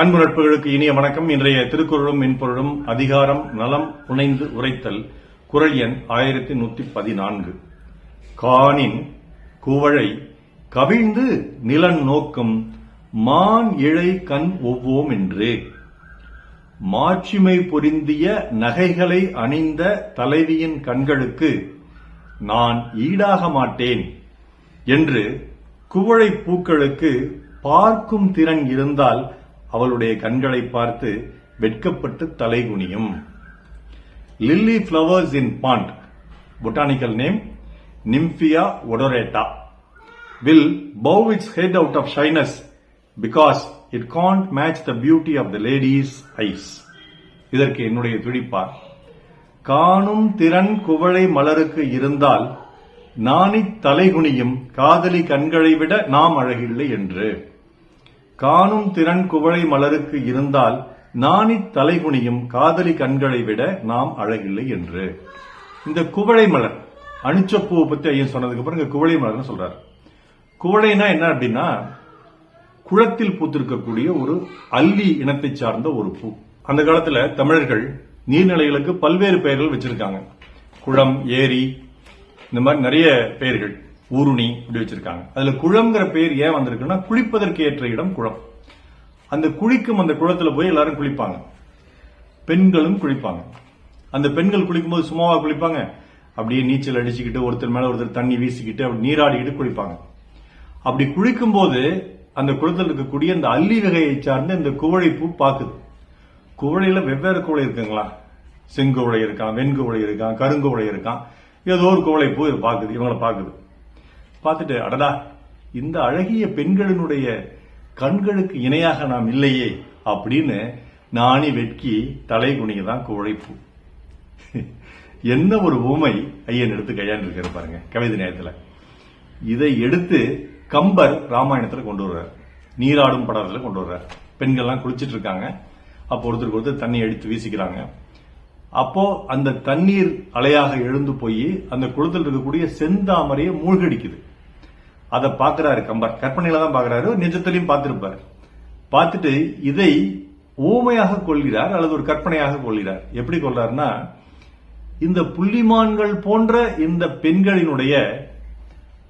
அன்பு நட்புகளுக்கு இனிய வணக்கம். இன்றைய திருக்குறளும் மென்பொருளும் அதிகாரம் நலம் புனைந்து உரைத்தல் குரல் எண் ஆயிரத்தி நூத்தி பதினான்கு. காணின் குவழை கவிழ்ந்து நிலன் நோக்கும் மான் இழை கண் ஒவ்வோம் என்று மாட்சிமை பொருந்திய நகைகளை அணிந்த தலைவியின் கண்களுக்கு நான் ஈடாக மாட்டேன் என்று குவழை பூக்களுக்கு பார்க்கும் திறன் இருந்தால் அவளுடைய கண்களை பார்த்து வெட்கப்பட்டு தலைகுனியும். Lily flowers in pond botanical name nymphaea odorata will bow its head out of shyness because it can't match the beauty of the lady's eyes இதற்கு என்னுடைய துடிப்பார் காணும் திறன் குவளை மலருக்கு இருந்தால் நாணி தலைகுனியும் காதலி கண்களை விட நாம் அழகில்லை என்று. காணும் திறன் குவளை மலருக்கு இருந்தால் நாணி தலைகுனியும் காதலி கண்களை விட நாம் அழகில்லை என்று. இந்த குவளை மலர் அணிச்சப்பூவை பத்தி ஐயன் சொன்னதுக்கு அப்புறம் இங்க குவளை மலர்னு சொல்றாரு. குவளைனா என்ன அப்படின்னா குளத்தில் பூத்திருக்கக்கூடிய ஒரு அல்லி இனத்தை சார்ந்த ஒரு பூ. அந்த காலத்துல தமிழர்கள் நீர்நிலைகளுக்கு பல்வேறு பெயர்கள் வச்சிருக்காங்க. குளம் ஏரி இந்த மாதிரி நிறைய பெயர்கள். ஊருணி இப்படி வச்சிருக்காங்க. அதுல குளம்ங்கிற பேர் ஏன் வந்திருக்குன்னா குளிப்பதற்கு ஏற்ற இடம் குளம். அந்த குளிக்கும் அந்த குளத்துல போய் எல்லாரும் குளிப்பாங்க. பெண்களும் குளிப்பாங்க. அந்த பெண்கள் குளிக்கும்போது சும்மாவா குளிப்பாங்க? அப்படியே நீச்சல் அடிச்சுக்கிட்டு ஒருத்தர் மேல ஒருத்தர் தண்ணி வீசிக்கிட்டு அப்படி நீராடிக்கிட்டு குளிப்பாங்க. அப்படி குளிக்கும் போது அந்த குளத்தில் இருக்கக்கூடிய அந்த அல்லி வகையை சார்ந்த இந்த குவளை பூ பாக்குது. குவளையில வெவ்வேறு குவளை இருக்குங்களா? செங்குவளை இருக்கான் வெண்குவளை இருக்கான் கருங்குவளை இருக்கான். ஏதோ ஒரு குவளை பூ பாக்குது இவங்கள பாக்குது. பார்த்துட்டு அடடா இந்த அழகிய பெண்களினுடைய கண்களுக்கு இணையாக நாம் இல்லையே அப்படின்னு நாணி வெட்கி தலை குனிதான் குழைப்பு என்ன ஒரு ஊமை ஐயன் எடுத்து கையாண்டு பாருங்க கவிதை நேரத்தில். இதை எடுத்து கம்பர் ராமாயணத்தில் கொண்டு வர்றார் நீராடும் படத்தில் கொண்டு வர்றார் பெண்கள்லாம் குளிச்சிட்டு இருக்காங்க. அப்போ ஒருத்தருக்கு ஒருத்தர் தண்ணி எடுத்து வீசிக்கிறாங்க. அப்போ அந்த தண்ணீர் அலையாக எழுந்து போய் அந்த குளத்தில் இருக்கக்கூடிய செந்தாமரையை மூழ்கடிக்குது. அதை பார்க்கிறாரு கம்பர். கற்பனையில தான் பார்க்கறாரு. நிஜத்திலையும் பார்த்திருப்பாரு. பார்த்துட்டு இதை ஊமையாக கொள்கிறார் அல்லது ஒரு கற்பனையாக கொள்கிறார். எப்படி கொள்றாருன்னா இந்த புள்ளிமான்கள் போன்ற இந்த பெண்களினுடைய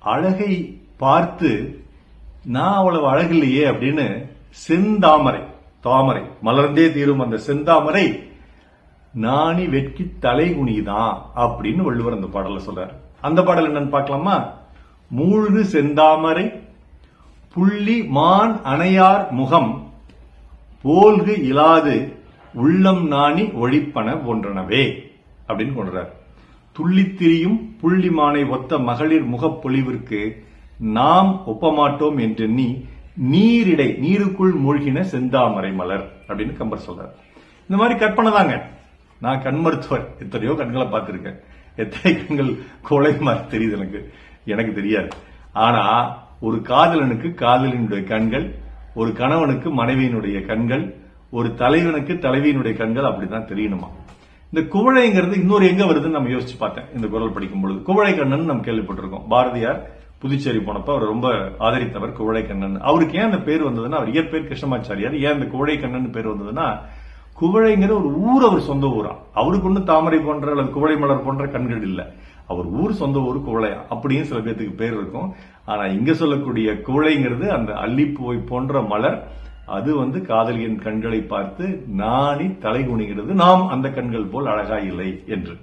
அழகை பார்த்து நான் அவ்வளவு அழகில்லையே அப்படின்னு செந்தாமரை தாமரை மலர்ந்தே தீரும் அந்த செந்தாமரை நாணி வெட்கி தலை குனிதான் அப்படின்னு வள்ளுவர் அந்த பாடல சொல்றாரு. அந்த பாடல் என்னன்னு பார்க்கலாமா? மூழ்கு செந்தாமரை புள்ளி மான் அணையார் முகம் போல்கு இலாது உள்ளம் நாணி ஒழிப்பன போன்றனவே அப்படின்னு கொண்டுறார். துள்ளித்திரியும் புள்ளிமானை ஒத்த மகளிர் முகப்பொழிவிற்கு நாம் ஒப்பமாட்டோம் என்று நீ நீரிடை நீருக்குள் மூழ்கின செந்தாமரை மலர் அப்படின்னு கம்பர் சொல்றார். இந்த மாதிரி கற்பனை தாங்க. நான் கண் மருத்துவர். எத்தனையோ கண்களை பார்த்திருக்கேன். எத்தனை கண்கள் கொலை மாதிரி தெரியுது எனக்கு. எனக்கு தெரியாது. ஆனா ஒரு காதலனுக்கு காதலினுடைய கண்கள் ஒரு கணவனுக்கு மனைவியினுடைய கண்கள் ஒரு தலைவனுக்கு தலைவியினுடைய கண்கள் அப்படிதான் தெரியணுமா? இந்த குவளைங்கிறது இன்னொரு எங்க வருதுன்னு நம்ம யோசிச்சு பார்த்தேன் இந்த குரல் படிக்கும் பொழுது. குவளை கண்ணன் நம்ம கேள்விப்பட்டிருக்கோம். பாரதியார் புதுச்சேரி போனப்ப அவர் ரொம்ப ஆதரித்தவர் குவளை கண்ணன். அவருக்கு ஏன் அந்த பேர் வந்ததுன்னா அவர் இயற்பேர் கிருஷ்ணமாச்சாரியார். ஏன் அந்த குவளை கண்ணன் பேர் வந்ததுன்னா குவளைங்கிற ஒரு ஊர் அவர் சொந்த ஊரா? அவருக்கு ஒன்றும் தாமரை போன்ற அல்லது குவளை மலர் போன்ற கண்கள் இல்ல. அவர் ஊர் சொந்த ஊர் குவளையா அப்படின்னு சில பேர்த்துக்கு பேர் இருக்கும். ஆனா இங்க சொல்லக்கூடிய குவளைங்கிறது அந்த அள்ளிப்பூவை போன்ற மலர். அது வந்து காதலியின் கண்களை பார்த்து நாணி தலை குனிகிறது. நாம் அந்த கண்கள் போல் அழகா இல்லை என்று.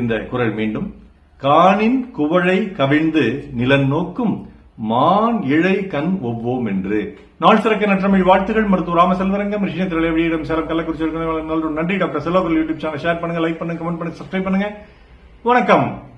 இந்த குரல் மீண்டும் காணின் குவளை கவிழ்ந்து நிலன் நோக்கும் மான் இழை கண் ஒவ்வோம் என்று. நாள் சிறக்க நற்றமிழ் வாழ்த்துகள். மருத்துவ ராமசெல்வரங்கம் ரிஷியன் வெளியிடம் சேலம் கள்ளக்குறிச்சி நன்றி. டாக்டர் செல்வர்கள் யூடியூப் சேனல் ஷேர் பண்ணுங்க லைக் பண்ணுங்க கமெண்ட் பண்ணுங்க சப்ஸ்கிரைப் பண்ணுங்க. வணக்கம்.